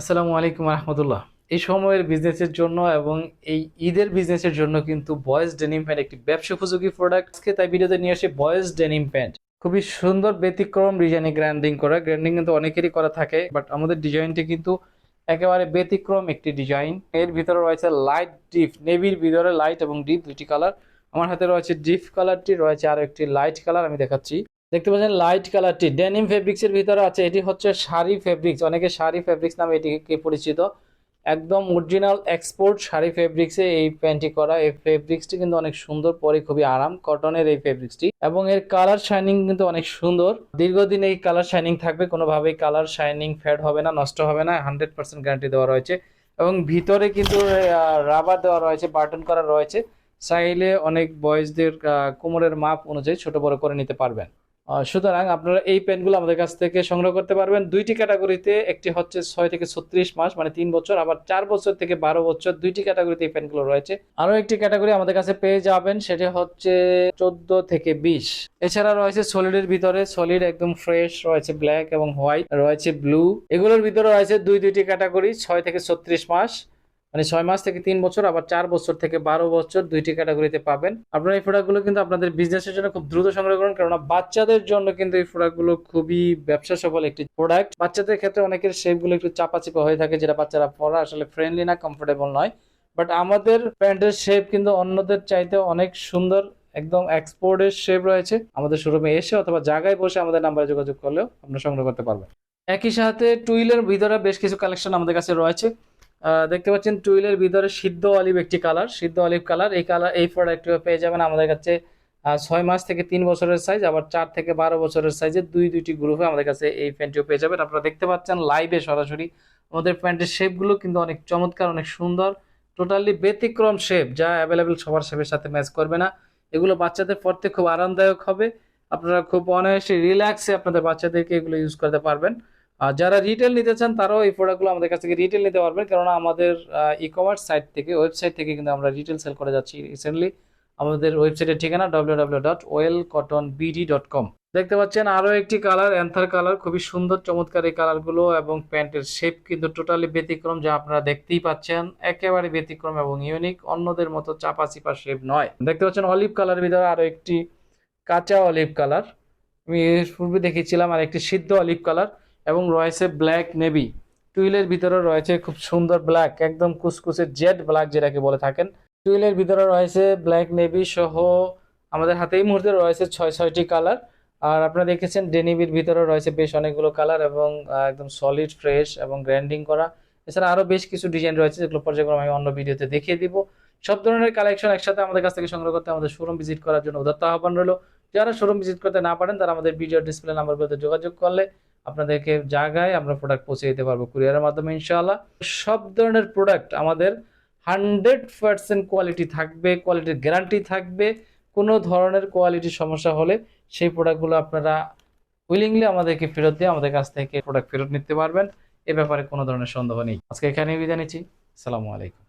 আসসালামু আলাইকুম রহমতুল্লাহ। এই সময়ের বিজনেসের জন্য এবং এই ঈদের বিজনেসের জন্য কিন্তু বয়েজ ডেনিম প্যান্ট একটি ব্যবসা উপযোগী প্রোডাক্ট আজকে তাই ভিডিওতে নিয়ে আসি বয়েজ ডেনিম প্যান্ট খুবই সুন্দর, ব্যতিক্রম ডিজাইনে গ্র্যান্ডিং করা। গ্র্যান্ডিং কিন্তু অনেকেরই করা থাকে বাট আমাদের ডিজাইনটি কিন্তু একেবারে ব্যতিক্রম একটি ডিজাইন এর ভিতরে রয়েছে লাইট ডিপ নেভির ভিতরে লাইট এবং ডিপ দুটি কালার আমার হাতে রয়েছে ডিপ কালারটি রয়েছে আর একটি লাইট কালার আমি দেখাচ্ছি। দেখতে পাচ্ছেন লাইট কালারটি ডেনিম ফেব্রিক্স এর ভিতরে আছে, এটি হচ্ছে শাড়ি ফেব্রিক্স অনেকে শাড়ি ফেব্রিক্স নামে এটিকে পরিচিত। একদম অরিজিনাল এক্সপোর্ট শাড়ি ফেব্রিক্সে এই প্যান্টটি করা। এই ফেব্রিক্সটি কিন্তু অনেক সুন্দর, পরে খুবই আরাম। কটনের এই ফেব্রিক্সটি এবং এর কালার শাইনিং কিন্তু অনেক সুন্দর। দীর্ঘদিন এই কালার শাইনিং থাকবে। কোনোভাবেই কালার শাইনিং ফেড হবে না, নষ্ট হবে না। হান্ড্রেড পার্সেন্ট গ্যারান্টি দেওয়া রয়েছে। এবং ভিতরে কিন্তু রাবার দেওয়া রয়েছে বাটন করা রয়েছে। চাইলে অনেক বয়েজদের কোমরের মাপ অনুযায়ী ছোট বড় করে নিতে পারবেন। সুতরাং আপনারা এই পেনগুলো আমাদের কাছ থেকে সংগ্রহ করতে পারবেন। দুইটি ক্যাটাগরিতে, একটি হচ্ছে ছয় থেকে ছত্রিশ মাস মানে তিন বছর, আবার চার বছর থেকে বারো বছর, দুইটি ক্যাটাগরিতে এই পেনগুলো রয়েছে। আরও একটি ক্যাটাগরি আমাদের কাছে পেয়ে যাবেন, সেটি হচ্ছে চোদ্দ থেকে বিশ। এছাড়া রয়েছে সলিডের ভিতরে, সলিড একদম ফ্রেশ রয়েছে, ব্ল্যাক এবং হোয়াইট রয়েছে, ব্লু। এগুলোর ভিতরে রয়েছে দুই দুইটি ক্যাটাগরি, ছয় থেকে ছত্রিশ মাস। মানে ছয় মাস থেকে তিন বছর, আবার চার বছর থেকে বারো বছর দুইটি ক্যাটাগরিতে পাবেন। আপনারা এই প্রোডাক্টগুলো কিন্তু আপনাদের বিজনেসের জন্য খুব দ্রুত সংগ্রহ করুন, কেননা বাচ্চাদের জন্য কিন্তু এই প্রোডাক্টগুলো খুবই ব্যবসা সফল একটি প্রোডাক্ট বাচ্চাদের ক্ষেত্রে অনেকের শেপগুলো একটু চাপা চিপা হয়ে থাকে, যেটা বাচ্চারা পরা আসলে ফ্রেন্ডলি না কমফোর্টেবল নয়। বাট আমাদের প্যান্টের শেপ কিন্তু অন্যদের চাইতে অনেক সুন্দর, একদম এক্সপোর্টের শেপ রয়েছে। আমাদের শোরুমে এসে অথবা জায়গায় বসে আমাদের নাম্বারে যোগাযোগ করলেও আপনারা সংগ্রহ করতে পারবেন একই সাথে টুইলের ভিতরে বেশ কিছু কালেকশন আমাদের কাছে রয়েছে। দেখতে পাচ্ছেন টুইলের ভিতরে সিদ্ধ অলিভ একটি কালার, সিদ্ধ অলিভ কালার। এই কালার, এই প্রোডাক্ট পেয়ে যাবেন আমাদের কাছে ছয় মাস থেকে তিন বছরের সাইজ আবার চার থেকে বারো বছরের সাইজের দুই, দুইটি গ্রুপে আমাদের কাছে এই প্যান্টটিও পেয়ে যাবেন। আপনারা দেখতে পাচ্ছেন লাইভে সরাসরি আমাদের প্যান্টের শেপগুলো কিন্তু অনেক চমৎকার, অনেক সুন্দর টোটালি ব্যতিক্রম শেপ যা অ্যাভেলেবেল সবার শেপের সাথে ম্যাচ করবে না। এগুলো বাচ্চাদের পড়তে খুব আরামদায়ক হবে। আপনারা খুব অনায়াসে রিল্যাক্সে আপনাদের বাচ্চাদেরকে এগুলো ইউজ করতে পারবেন। আর যারা রিটেল নিতে চান, তারাও এই প্রোডাক্টগুলো আমাদের কাছ থেকে রিটেল নিতে পারবেন। কেননা আমাদের ই কমার্স সাইট থেকে ওয়েবসাইট থেকে কিন্তু আমরা রিটেল সেল করে যাচ্ছি রিসেন্টলি আমাদের ওয়েবসাইটের ঠিকানা W dot Well Cotton BD dot com দেখতে পাচ্ছেন আরও একটি কালার অ্যান্থার কালার খুবই সুন্দর, চমৎকার এই কালারগুলো এবং প্যান্টের শেপ কিন্তু টোটালি ব্যতিক্রম, যা আপনারা দেখতেই পাচ্ছেন। একেবারে ব্যতিক্রম এবং ইউনিক অন্যদের মতো চাপা চিপা শেপ নয়। দেখতে পাচ্ছেন অলিভ কালার ভিতরে আরও একটি কাঁচা অলিভ কালার আমি পূর্বে দেখেছিলাম আর একটি সিদ্ধ অলিভ কালার এবং রয়েছে ব্ল্যাক নেভি। টুইলের ভিতরে রয়েছে খুব সুন্দর ব্ল্যাক, একদম কুচকুচে জেড ব্ল্যাক যেটাকে বলে থাকেন। টুইলের ভিতরে রয়েছে ব্ল্যাক নেভি সহ আমাদের হাতে এই মুহূর্তে রয়েছে ছয়, ছয়টি কালার। আর আপনারা দেখেছেন ডেনিভির ভিতরে রয়েছে বেশ অনেকগুলো কালার এবং একদম সলিড ফ্রেশ এবং গ্র্যান্ডিং করা। এছাড়া আরও বেশ কিছু ডিজাইন রয়েছে যেগুলো পর্যায়ক্রমে আমি অন্য ভিডিওতে দেখিয়ে দিব। সব ধরনের কালেকশন একসাথে আমাদের কাছ থেকে সংগ্রহ করতে আমাদের শোরুম ভিজিট করার জন্য উদাত্ত আহ্বান রইল। যারা শোরুম ভিজিট করতে না পারেন, তারা আমাদের ভিডিও ডিসপ্লে নাম্বারগুলোতে যোগাযোগ করলে আপনাদেরকে জায়গায় আমরা প্রোডাক্ট পৌঁছে দিতে পারব কুরিয়ারের মাধ্যমে, ইনশাআল্লাহ। সব ধরনের প্রোডাক্ট আমাদের হান্ড্রেড পার্সেন্ট কোয়ালিটি থাকবে কোয়ালিটির গ্যারান্টি থাকবে। কোনো ধরনের কোয়ালিটির সমস্যা হলে সেই প্রোডাক্টগুলো আপনারা উইলিংলি আমাদেরকে ফেরত দিয়ে আমাদের কাছ থেকে প্রোডাক্ট ফেরত নিতে পারবেন। এ ব্যাপারে কোনো ধরনের সন্দেহ নেই। আজকে এখানেই বিদায় নিচ্ছি। আসসালামু আলাইকুম।